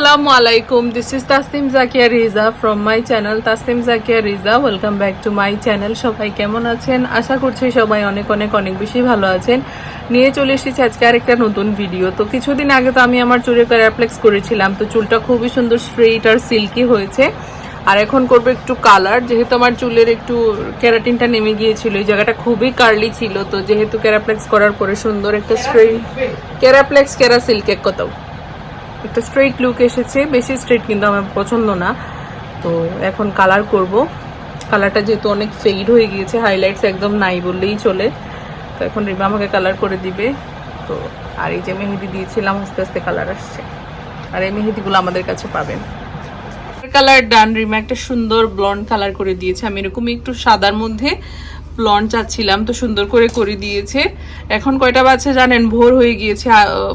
আসসালামু আলাইকুম this is Tasnim Zakia Riza from my channel Tasnim Zakia Riza welcome back to my channel সবাই কেমন আছেন? আশা করছি সবাই অনেক অনেক অনেক বেশি ভালো আছেন। নিয়ে চলে এসেছি আজকে আরেকটা নতুন ভিডিও তো কিছুদিন আগে তো আমি আমার চুলে প্যারাপ্লেক্স করেছিলাম। তো চুলটা খুবই সুন্দর স্ট্রেইট আর সিল্কি হয়েছে। আর এখন করব একটু কালার যেহেতু আমার চুলের একটু ক্যারাটিনটা নেমে গিয়েছিল, এই জায়গাটা খুবই কার্লি ছিল। তো যেহেতু ক্যারাপ্লেক্স করার পরে সুন্দর একটা স্ট্রেইট ক্যারাপ্লেক্স ক্যারা সিল্ক এক কথাও। একটা স্ট্রেট লুক এসেছে, বেশি স্ট্রেট কিন্তু আমার পছন্দ না। তো এখন কালার করব। কালারটা যেহেতু অনেক ফেড হয়ে গিয়েছে হাইলাইটস একদম নাই বললেই চলে। তো এখন রিমা আমাকে কালার করে দিবে। তো আর এই যে মেহেদি দিয়েছিলাম, আস্তে আস্তে কালার আসছে। আর এই মেহেদিগুলো আমাদের কাছে পাবেন। কালার ডান রিমা একটা সুন্দর ব্লন্ড কালার করে দিয়েছে। আমি এরকমই একটু সাদার মধ্যে ব্লন্ড চাচ্ছিলাম তো সুন্দর করে করে দিয়েছে। এখন কয়টা বাজছে জানেন? ভোর হয়ে গিয়েছে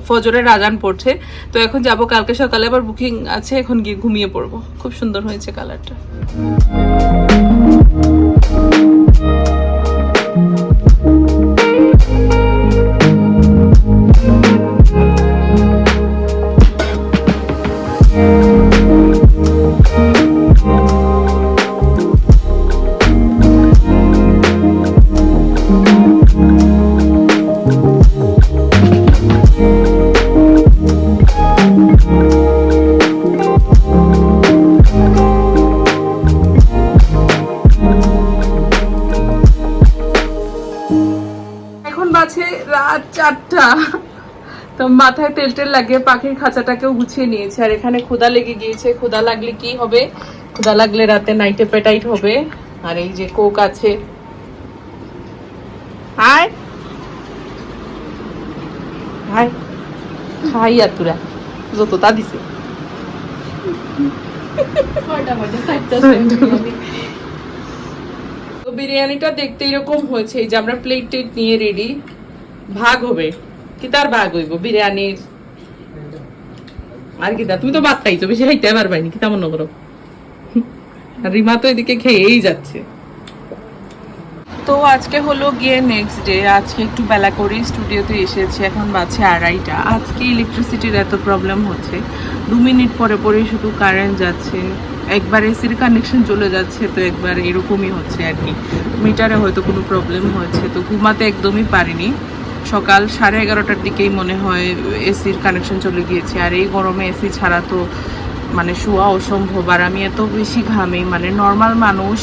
ফজরে ফজরের আজান পড়ছে। তো এখন যাব, কালকে সকালে আবার বুকিং আছে, এখন গিয়ে ঘুমিয়ে পড়ব। খুব সুন্দর হয়েছে কালারটা মাথায় তেল টেল লাগিয়ে পাখির খাঁচাটাকেও গুছিয়ে নিয়েছে। আর এখানে ক্ষুদা লেগে গিয়েছে। ক্ষুদা লাগলে কি হবে? ক্ষুদা লাগলে রাতে নাইটে পেটাইট হবে। আর এই যে কোক আছে। হাই। হাই। খাই আর তুরা যত তা দিছে বিরিয়ানিটা দেখতে এরকম হয়েছে। এই যে আমরা প্লেট টেট নিয়ে রেডি ভাগ হবে। কি তার ভাগ হইব বিরিয়ানির আর কি তা তুমি তো ভাত খাইছো বেশি খাইতে পারবাইনি কি তেমন করো রিমা তো এদিকে খেয়েই যাচ্ছে। তো আজকে হলো গিয়ে নেক্সট ডে আজকে একটু বেলা করেই স্টুডিওতে এসেছি, এখন বাজছে আড়াইটা। আজকে ইলেকট্রিসিটির এত প্রবলেম হচ্ছে। দু মিনিট পরে পরে শুধু কারেন্ট যাচ্ছে। একবার এসির কানেকশন চলে যাচ্ছে, তো একবার এরকমই হচ্ছে আর কি। মিটারে হয়তো কোনো প্রবলেম হয়েছে তো ঘুমাতে একদমই পারিনি। সকাল সাড়ে এগারোটার দিকেই মনে হয় এসির কানেকশন চলে গিয়েছে। আর এই গরমে এসি ছাড়া তো মানে শোয়া অসম্ভব। আর আমি এত বেশি ঘামে মানে নর্মাল মানুষ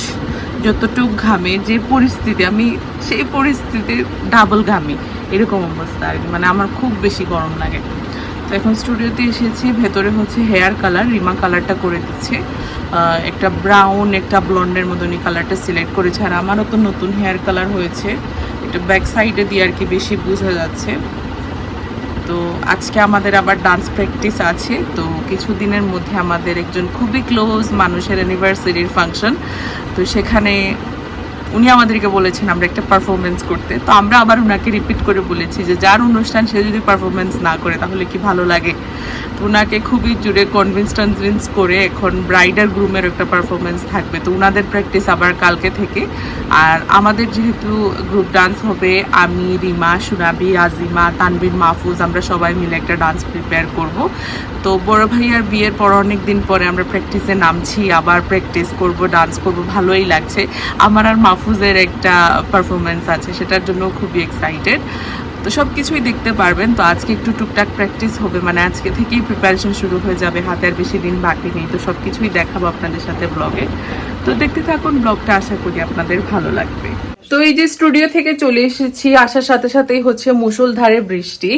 যতটুক ঘামে, যে পরিস্থিতি, আমি সেই পরিস্থিতিতে ডাবল ঘামি। এরকম অবস্থা আর মানে আমার খুব বেশি গরম লাগে। তো এখন স্টুডিওতে এসেছি, ভেতরে হচ্ছে হেয়ার কালার রিমা কালারটা করে দিচ্ছে। একটা ব্রাউন একটা ব্লন্ডের মতনই কালারটা সিলেক্ট করেছে। আর আমারও তো নতুন হেয়ার কালার হয়েছে। ব্যাক সাইডে দিয়ে আর কি বেশি বোঝা যাচ্ছে। তো আজকে আমাদের আবার ডান্স প্র্যাকটিস আছে। তো কিছুদিনের মধ্যে আমাদের একজন খুবই ক্লোজ মানুষের অ্যানিভার্সারির ফাংশন তো সেখানে উনি আমাদেরকে বলেছেন আমরা একটা পারফরমেন্স করতে। তো আমরা আবার ওনাকে রিপিট করে বলেছি যে, যার অনুষ্ঠান সে যদি পারফরমেন্স না করে, তাহলে কি ভালো লাগে? তো ওনাকে খুবই জুড়ে কনভিন্স টনভিন্স করে এখন ব্রাইডার গ্রুমের একটা পারফরমেন্স থাকবে। তো ওনাদের প্র্যাকটিস আবার কালকে থেকে। আর আমাদের যেহেতু গ্রুপ ডান্স হবে, আমি, রিমা, সুনাবি, আজিমা তানবির মাহফুজ, আমরা সবাই মিলে একটা ডান্স প্রিপেয়ার করব। তো বড় ভাইয়ার বিয়ের পর অনেক দিন পরে আমরা প্র্যাকটিসে নামছি, আবার প্র্যাকটিস করব ডান্স করব, ভালোই লাগছে। আমার আর মাহফুজের একটা পারফরমেন্স আছে, সেটার জন্য খুবই এক্সাইটেড তো সব কিছুই দেখতে পারবেন। তো আজকে একটু টুকটাক প্র্যাকটিস হবে মানে আজকে থেকেই প্রিপারেশন শুরু হয়ে যাবে, হাতে আর বেশি দিন বাকি নেই। তো সব কিছুই দেখাবো আপনাদের সাথে ব্লগে তো দেখতে থাকুন ব্লগটা আশা করি আপনাদের ভালো লাগবে। তো এই যে স্টুডিও থেকে চলে এসেছি, আসার সাথে সাথেই হচ্ছে মুষলধারে বৃষ্টি।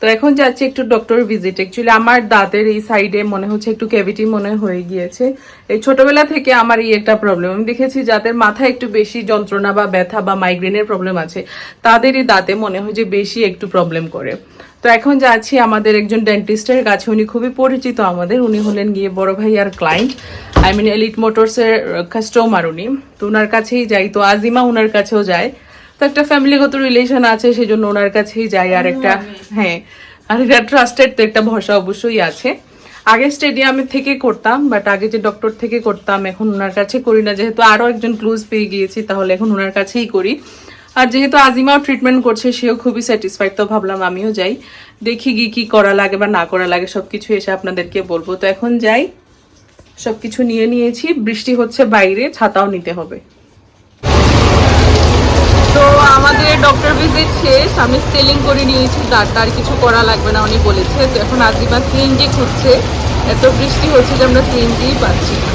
তো এখন যাচ্ছি একটু ডক্টর ভিজিট অ্যাকচুয়ালি আমার দাঁতের এই সাইডে মনে হচ্ছে একটু ক্যাভিটি মনে হয়ে গিয়েছে। এই ছোটবেলা থেকে আমার এই একটা প্রবলেম আমি দেখেছি যাদের মাথায় একটু বেশি যন্ত্রণা বা ব্যথা বা মাইগ্রেনের প্রবলেম আছে, তাদেরই দাঁতে মনে হয় যে বেশি একটু প্রবলেম করে। তো এখন যাচ্ছি আমাদের একজন ডেন্টিস্টের কাছে। উনি খুবই পরিচিত আমাদের। উনি হলেন গিয়ে বড় ভাই আর ক্লায়েন্ট আই মিন এলিট মোটরসের কাস্টমার উনি। তো ওনার কাছেই যাই। তো আজিমা ওনার কাছেও যায়। তো একটা ফ্যামিলিগত রিলেশন আছে সেই জন্য ওনার কাছেই যাই আর একটা হ্যাঁ আর এটা ট্রাস্টেড তো একটা ভরসা অবশ্যই আছে। আগে স্টেডিয়ামে থেকে করতাম বাট আগে যে ডক্টর থেকে করতাম এখন ওনার কাছে করি না। যেহেতু আরও একজন ক্লোজ পেয়ে গিয়েছি তাহলে এখন ওনার কাছেই করি। আর যেহেতু আজিমাও ট্রিটমেন্ট করছে সেও খুবই স্যাটিসফাইড তো ভাবলাম আমিও যাই। দেখি কি কী করা লাগে বা না করা লাগে সব কিছু এসে আপনাদেরকে বলব। তো এখন যাই সব কিছু নিয়ে নিয়েছি। বৃষ্টি হচ্ছে বাইরে ছাতাও নিতে হবে। তো আমাদের ডক্টর ভিজিট শেষ, আমি স্কেলিং করে নিয়েছি, তার কিছু করা লাগবে না, উনি বলেছে। তো এখন আজিমা সিএনজি খুঁজছে এত বৃষ্টি হচ্ছে যে আমরা সিএনজিই পাচ্ছি না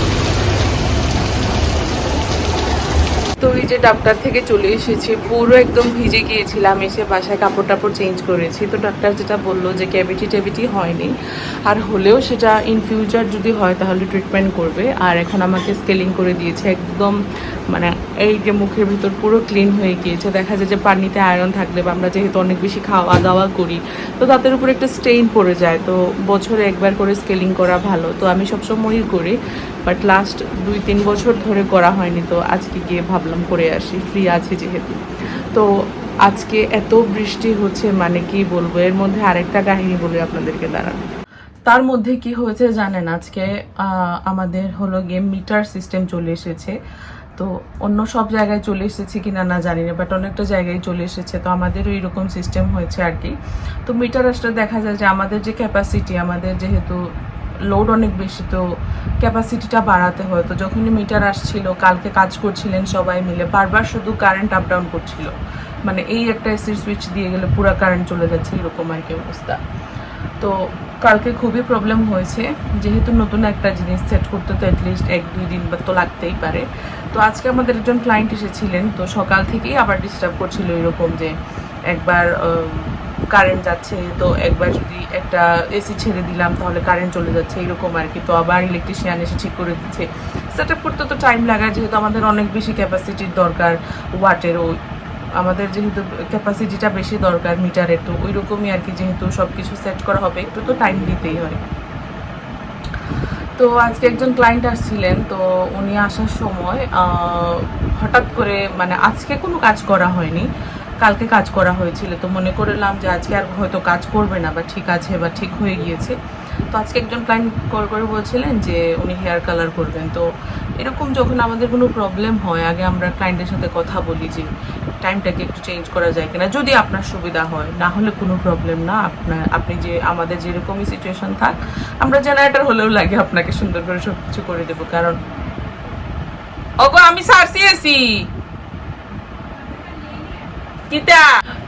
তো এই যে ডাক্তার থেকে চলে এসেছি, পুরো একদম ভিজে গিয়েছিলাম, এসে বাসায় কাপড় টাপড় চেঞ্জ করেছি। তো ডাক্তার যেটা বলল যে ক্যাভিটি ট্যাভিটি হয়নি। আর হলেও সেটা ইন ফিউচার যদি হয় তাহলে ট্রিটমেন্ট করবে। আর এখন আমাকে স্কেলিং করে দিয়েছে, একদম মানে এই যে মুখের ভিতর পুরো ক্লিন হয়ে গিয়েছে। দেখা যায় যে পানিতে আয়রন থাকলে বা আমরা যেহেতু অনেক বেশি খাওয়া দাওয়া করি, তো তাদের উপর একটা স্টেইন পড়ে যায়। তো বছরে একবার করে স্কেলিং করা ভালো। তো আমি সবসময়ই করি। বাট লাস্ট দুই, তিন বছর ধরে করা হয়নি, তো আজকে গিয়ে ভাবলাম করে আসি ফ্রি আছে যেহেতু। তো আজকে এত বৃষ্টি হচ্ছে মানে কি বলব, এর মধ্যে আরেকটা কাহিনী বলি আপনাদেরকে, দাঁড়ান। তার মধ্যে কি হয়েছে জানেন, আজকে আমাদের হলো গেম মিটার সিস্টেম চলে এসেছে। তো অন্য সব জায়গায় চলে এসেছে কিনা না না জানি না বাট অনেকটা জায়গায় চলে এসেছে, তো আমাদেরও এরকম সিস্টেম হয়েছে আর কি। তো মিটার আসলে দেখা যায় যে আমাদের যে ক্যাপাসিটি আমাদের যেহেতু লোড অনেক বেশি, তো ক্যাপাসিটিটা বাড়াতে হয়। তো যখনই মিটার আসছিল, কালকে কাজ করছিলেন সবাই মিলে, বারবার শুধু কারেন্ট আপ ডাউন করছিল। মানে এই একটা এসির সুইচ দিয়ে গেলে পুরো কারেন্ট চলে যাচ্ছে, এরকম আর কি অবস্থা। তো কালকে খুবই প্রবলেম হয়েছে। যেহেতু নতুন একটা জিনিস সেট করতে তো অ্যাটলিস্ট এক, দুই দিন বা তো লাগতেই পারে। তো আজকে আমাদের একজন ক্লায়েন্ট এসেছিলেন, তো সকাল থেকেই আবার ডিস্টার্ব করছিল এরকম যে একবার কারেন্ট যাচ্ছে, তো একবার যদি একটা এসি ছেড়ে দিলাম, তাহলে কারেন্ট চলে যাচ্ছে, এরকম আর কি। তো আবার ইলেকট্রিশিয়ান এসে ঠিক করে দিচ্ছে। সেট আপ করতে তো টাইম লাগায় যেহেতু আমাদের অনেক বেশি ক্যাপাসিটির দরকার ওয়াটের ওই আমাদের যেহেতু ক্যাপাসিটিটা বেশি দরকার মিটারের তো ওই রকমই আর কি যেহেতু সব কিছু সেট করা হবে, একটু তো টাইম দিতেই হয়। তো আজকে একজন ক্লায়েন্ট আসছিলেন, তো উনি আসার সময় হঠাৎ করে মানে আজকে কোনো কাজ করা হয়নি। কালকে কাজ করা হয়েছিল, তো মনে করলাম যে আজকে আর হয়তো কাজ করবে না, বা ঠিক আছে, বা ঠিক হয়ে গিয়েছে। তো আজকে একজন ক্লায়েন্ট কল করে বলছিলেন যে উনি হেয়ার কালার করবেন। তো এরকম যখন আমাদের কোনো প্রবলেম হয়, আগে আমরা ক্লায়েন্টের সাথে কথা বলি যে টাইমটাকে একটু চেঞ্জ করা যায় কিনা। যদি আপনার সুবিধা হয়, না হলে কোনো প্রবলেম না। আপনার, আপনি যে, আমাদের যেরকমই সিচুয়েশন থাক, আমরা জেনারেটর হলেও লাগে আপনাকে সুন্দর করে সব কিছু করে দেবো। কারণ, ওগো, আমি সারসি এসি কিতা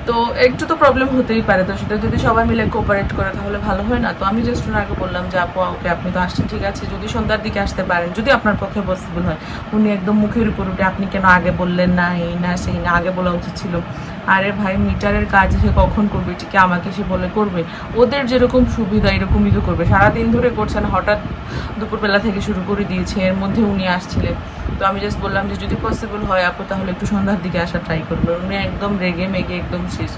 তো একটু তো প্রবলেম হতেই পারে, তো সেটা যদি সবাই মিলে কোঅপারেট করে তাহলে ভালো হয় না? তো আমি জাস্ট ওনাকে বললাম যে, আপু, ওকে আপনি তো আসছেন, ঠিক আছে? যদি সন্ধ্যার দিকে আসতে পারেন, যদি আপনার পক্ষে পসিবল হয়। উনি একদম মুখের উপর উঠে, আপনি কেন আগে বললেন না, এই না, সেই না, আগে বলা উচিত ছিল। আরে ভাই মিটারের কাজ সে কখন করবে? ঠিক আমাকে সে বলে করবে? ওদের যেরকম সুবিধা, এরকমই তো করবে। সারাদিন ধরে করছেন, হঠাৎ দুপুরবেলা থেকে শুরু করে দিয়েছে, এর মধ্যে উনি আসছিলেন। তো আমি জাস্ট বললাম যে, যদি পসিবল হয় আপু, তাহলে একটু সন্ধ্যার দিকে আসা ট্রাই করবে। উনি একদম রেগে মেগে একদম শেষ।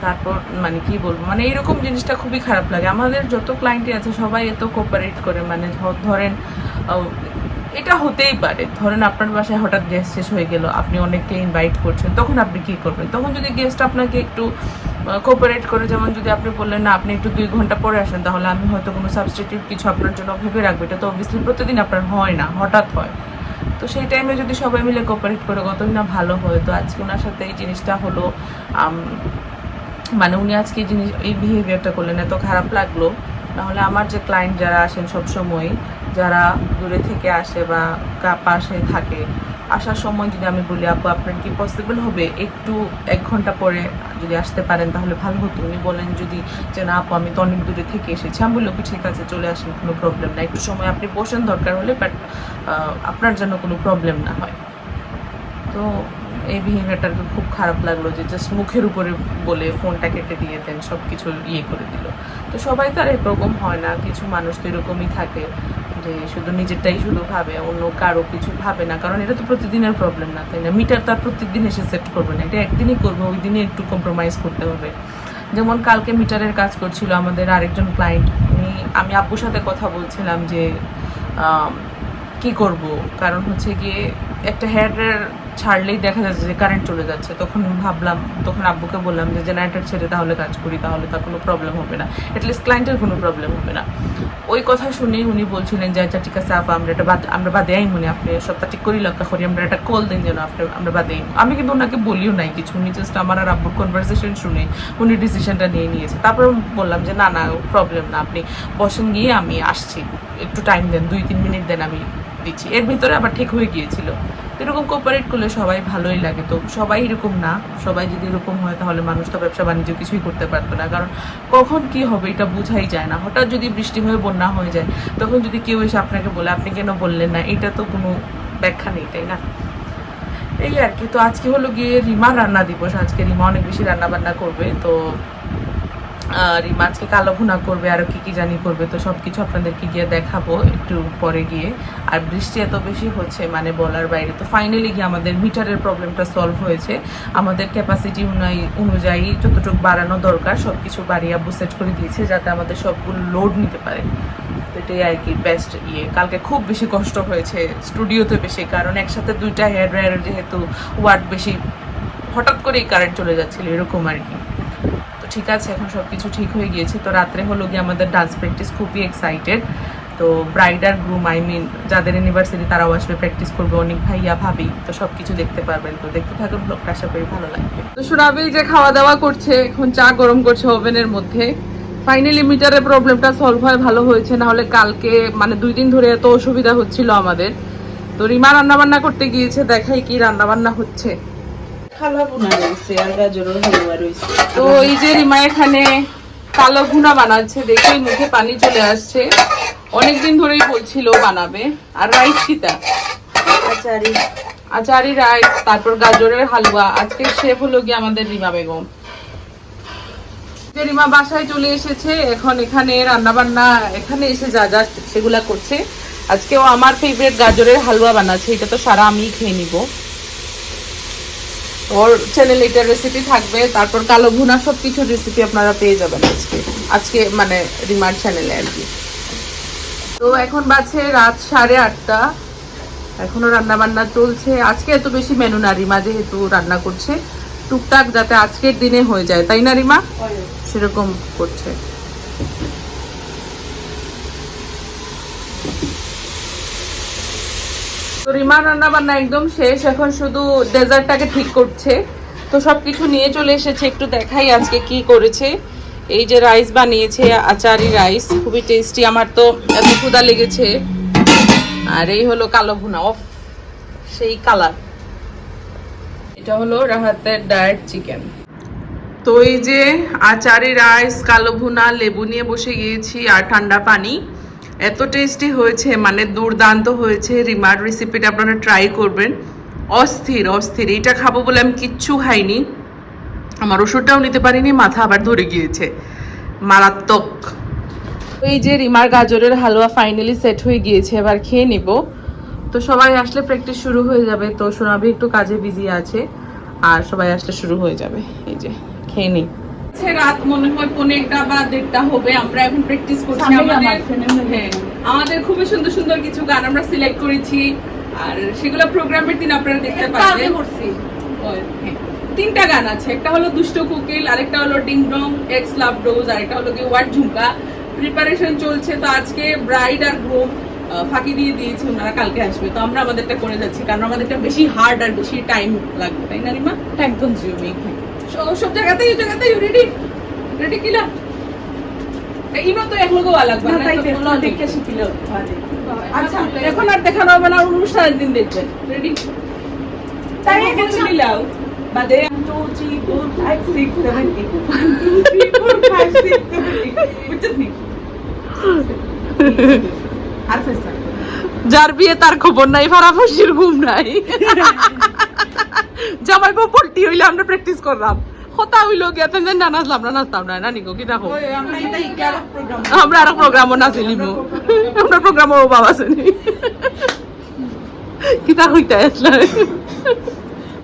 তারপর মানে কি বলব মানে এইরকম জিনিসটা খুবই খারাপ লাগে। আমাদের যত ক্লায়েন্টই আছে, সবাই এত কোপারেট করে মানে ধরেন এটা হতেই পারে। ধরেন আপনার বাসায় হঠাৎ গেস্ট শেষ হয়ে গেল, আপনি অনেককে ইনভাইট করছেন, তখন আপনি কি করবেন? তখন যদি গেস্ট আপনাকে একটু কোপারেট করে, যেমন যদি আপনি বললেন, না, আপনি একটু দুই ঘণ্টা পরে আসেন, তাহলে আমি হয়তো কোনো সাবস্টিটিউট কিছু আপনার জন্য ভেবে রাখব। এটা তো অবভিয়াসলি প্রতিদিন আপনার হয় না, হঠাৎ হয়। তো সেই টাইমে যদি সবাই মিলে কোপারেট করে, কতই না ভালো হয়। তো আজকে ওনার সাথে এই জিনিসটা হলো মানে উনি আজকে এই জিনিস, এই বিহেভিয়ারটা করলেন, এত খারাপ লাগল। নাহলে আমার যে ক্লায়েন্ট যারা আসেন সব সময় যারা দূরে থেকে আসে বা পাশে থাকে, আসার সময় যদি আমি বলি, আপু, আপনার কি পসিবল হবে? একটু এক ঘণ্টা পরে যদি আসতে পারেন তাহলে ভালো হতো। উনি বলেন যদি যে, না, আপু, আমি তো অনেক দূরে থেকে এসেছি। আমি বলল ঠিক আছে, চলে আসেন, কোনো প্রবলেম না একটু সময় আপনি বসেন দরকার হলে বাট আপনার জন্য কোনো প্রবলেম না হয়। তো এই বিহেভিয়ারটা খুব খারাপ লাগল যে জাস্ট মুখের উপরে বলে ফোনটা কেটে দিয়ে দেন সব কিছু ইয়ে করে দিল। তো সবাই তো আর এরকম হয় না, কিছু মানুষ তো এরকমই থাকে। যে শুধু নিজেরটাই শুধু ভাবে, অন্য কারও কিছু ভাবে না। কারণ এটা তো প্রতিদিনের প্রবলেম না, তাই না? মিটার তার প্রত্যেকদিন এসে সেট করবে না। এটা একদিনই করবে, ওই দিনই একটু কম্প্রোমাইজ করতে হবে। যেমন কালকে মিটারের কাজ করছিল আমাদের আরেকজন ক্লায়েন্ট উনি, আমি আব্বুর সাথে কথা বলছিলাম যে কি করব? কারণ হচ্ছে গিয়ে একটা হেয়ারের ছাড়লেই দেখা যাচ্ছে যে কারেন্ট চলে যাচ্ছে। তখন ভাবলাম, তখন আব্বুকে বললাম যে জেনারেটর ছেড়ে তাহলে কাজ করি, তাহলে তার কোনো প্রবলেম হবে না। অ্যাটলিস্ট ক্লায়েন্টের কোনো প্রবলেম হবে না। ওই কথা শুনে উনি বলছিলেন যে আচ্ছা ঠিক আছে আপা, আমরা এটা বাদ, আমরা বাদে আই মনে আপনি সপ্তাহ ঠিক করি, লক্ষ্য করি, আমরা একটা কল দিন যেন আপনি, আমরা বাদে। আমি কিন্তু ওনাকে বলিও নাই কিছু, উনি জাস্ট আমার আর আব্বুর কনভারসেশন শুনে উনি ডিসিশনটা নিয়ে নিয়েছে। তারপর বললাম যে, না না প্রবলেম না, আপনি বসেন গিয়ে, আমি আসছি। একটু টাইম দেন, দুই, তিন মিনিট দেন, আমি দিচ্ছি। এর ভিতরে আবার ঠিক হয়ে গিয়েছিল। এরকম কোপারেট করলে সবাই ভালোই লাগে। তো সবাই এরকম না। সবাই যদি এরকম হয়, তাহলে মানুষ তো ব্যবসা বাণিজ্য কিছুই করতে পারতো না। কারণ কখন কি হবে এটা বোঝাই যায় না। হঠাৎ যদি বৃষ্টি হয়ে বন্যা হয়ে যায়, তখন যদি কেউ এসে আপনাকে বলে, আপনি কেন বললেন না? এটা তো কোনো ব্যাখ্যা নেই, তাই না? এই আর কি। তো আজকে হলো গিয়ে রিমা রান্না দিবস। আজকে রিমা অনেক বেশি রান্না বান্না করবে। তো আহ, রিমা আজকে কালো ভুনা করবে আরও কি কি জানি করবে তো সব কিছু আপনাদেরকে গিয়ে দেখাবো একটু পরে গিয়ে। আর বৃষ্টি এত বেশি হচ্ছে মানে বলার বাইরে তো ফাইনালি গিয়ে আমাদের মিটারের প্রবলেমটা সলভ হয়েছে। আমাদের ক্যাপাসিটি অনুযায়ী যতটুকু বাড়ানো দরকার সব কিছু বাড়িয়ে আব্বু সেট করে দিয়েছে যাতে আমাদের সবগুলো লোড নিতে পারে। তো এটাই আর কি বেস্ট ইয়ে। কালকে খুব বেশি কষ্ট হয়েছে স্টুডিওতে বেশি কারণ একসাথে দুইটা হেয়ার ড্রায়ার যেহেতু ওয়ার্ড বেশি হঠাৎ করেই কারেন্ট চলে যাচ্ছিল এরকম আর কি। ঠিক আছে, এখন সব কিছু ঠিক হয়ে গিয়েছে। তো রাত্রে হলো গিয়ে আমাদের ডান্স প্র্যাকটিস খুবই এক্সাইটেড তো ব্রাইড আর গ্রুম আই মিন যাদের ইউনিভার্সিটি তারাও আসবে প্র্যাকটিস করবে। অনেক ভাইয়া, ভাবি, তো সব কিছু দেখতে পারবেন। তো দেখতে থাকুন ব্লগটা আশা করি ভালো লাগবে। তো সুরাবি যে খাওয়া দাওয়া করছে, এখন চা গরম করছে ওভেনের মধ্যে। ফাইনালি মিটারের প্রবলেমটা সলভ হয়, ভালো হয়েছে। না হলে কালকে মানে দুই দিন ধরে এত অসুবিধা হচ্ছিল আমাদের। তো রিমা রান্না বান্না করতে গিয়েছে, দেখাই কি রান্না বান্না হচ্ছে। খালা বোনা রয়েছে আর গাজরের হালুয়া রয়েছে। তো এই যে রিমা এখানে কালো ভুনা বানাচ্ছে দেখেই মুখে পানি চলে আসছে। অনেকদিন ধরেই বলছিল বানাবে। আর রাইস কিতা আচারি। আচারি রাইস তারপর গাজরের হালুয়া। আজকে শেফ হলো গিয়ে আমাদের রিমা বেগম। রিমা বাসায় চলে এসেছে এখন এখানে রান্না বান্না এখানে এসে যা যা সেগুলা করছে। আজকেও আমার ফেভারিট গাজরের হালুয়া বানাচ্ছে এটা তো সারা আমিই খেয়ে নিব। ওর চ্যানেলে এটার রেসিপি থাকবে তারপর কালো ভুনা সব কিছুর রেসিপি আপনারা পেয়ে যাবেন আজকে। আজকে মানে রিমার চ্যানেলে আর কি। তো এখন বাজছে রাত সাড়ে আটটা। এখনও রান্না বান্না চলছে। আজকে এত বেশি মেনু না রিমা যেহেতু রান্না করছে। টুকটাক যাতে আজকের দিনে হয়ে যায়। তাই না রিমা? সেরকম করছে। তো রিমা রান্না বান্না একদম শেষ, এখন শুধু ডেজার্টটাকে ঠিক করছে। তো সবকিছু নিয়ে চলে এসেছে, একটু দেখাই আজকে কি করেছে। এই যে রাইস বানিয়েছে, আচারি রাইস, খুবই টেস্টি আমার তো এত ক্ষুদা লেগেছে। আর এই হলো কালো ভুনা অফ সেই কালার এটা হলো রাহাতের ডায়েট চিকেন তো এই যে আচারি রাইস, কালো ভুনা, লেবু নিয়ে বসে গিয়েছি আর ঠান্ডা পানি। এত টেস্টি হয়েছে মানে দুর্দান্ত হয়েছে। রিমার রেসিপিটা আপনারা ট্রাই করবেন। অস্থির অস্থির। এইটা খাব বলে আমি কিচ্ছু খাইনি। আমার ওষুধটাও নিতে পারিনি, মাথা আবার ধরে গিয়েছে। মারাত্মক। এই যে রিমার গাজরের হালুয়া ফাইনালি সেট হয়ে গিয়েছে, এবার খেয়ে নিব। তো সবাই আসলে প্র্যাকটিস শুরু হয়ে যাবে। তো সোনাবি একটু কাজে বিজি আছে। আর সবাই আসলে শুরু হয়ে যাবে। এই যে, খেয়ে নিই। রাত মনে হয় পনেরোটা বা দেড়টা হবে। আমরা এখন প্র্যাকটিস করছি আমাদের। হ্যাঁ আমাদের খুবই সুন্দর সুন্দর কিছু গান আমরা সিলেক্ট করেছি। আর সেগুলো প্রোগ্রামের দিন আপনারা দেখতে পাবেন হ্যাঁ। তিনটা গান আছে। একটা হলো দুষ্ট কুকিল আরেকটা হলো ding dong ex love dose আর একটা হলো কি ওয়াট ঝুমকা। প্রিপারেশন চলছে তো আজকে ব্রাইড আর গ্রুম ফাঁকি দিয়ে দিয়েছে ওনারা কালকে আসবে। তো আমরা আমাদেরটা করে যাচ্ছি কারণ আমাদেরটা বেশি হার্ড আর বেশি টাইম লাগবে। তাই না রিমা? একদম জিওমি সব- জায়গাতেই জায়গাতেই রেডি রেডি কিলা? ইনো তো এক লোক লাগবে না তাই দেখে শিখিল আচ্ছা এখন আর দেখানো হবে না অনুষ্ঠানের দিন দেখবেন রেডি তাই তাই বলছি। বাদে two three four five six seven eight one two three four five six seven eight বুঝছিস নি আর ফেসলা যার বিয়ে তার খবর নাই ফারাফাসির ঘুম নাই। জামাই বউ পল্টি হইলে আমরা প্র্যাকটিস করলাম। কথা হইল গিয়া তেন না নাচলাম না নাচতাম না নানি নিকো কি দেখো? আমরা আরও প্রোগ্রামও নাচিলিম আমরা প্রোগ্রামও বাবা শুনি কিতা হইতে আসলে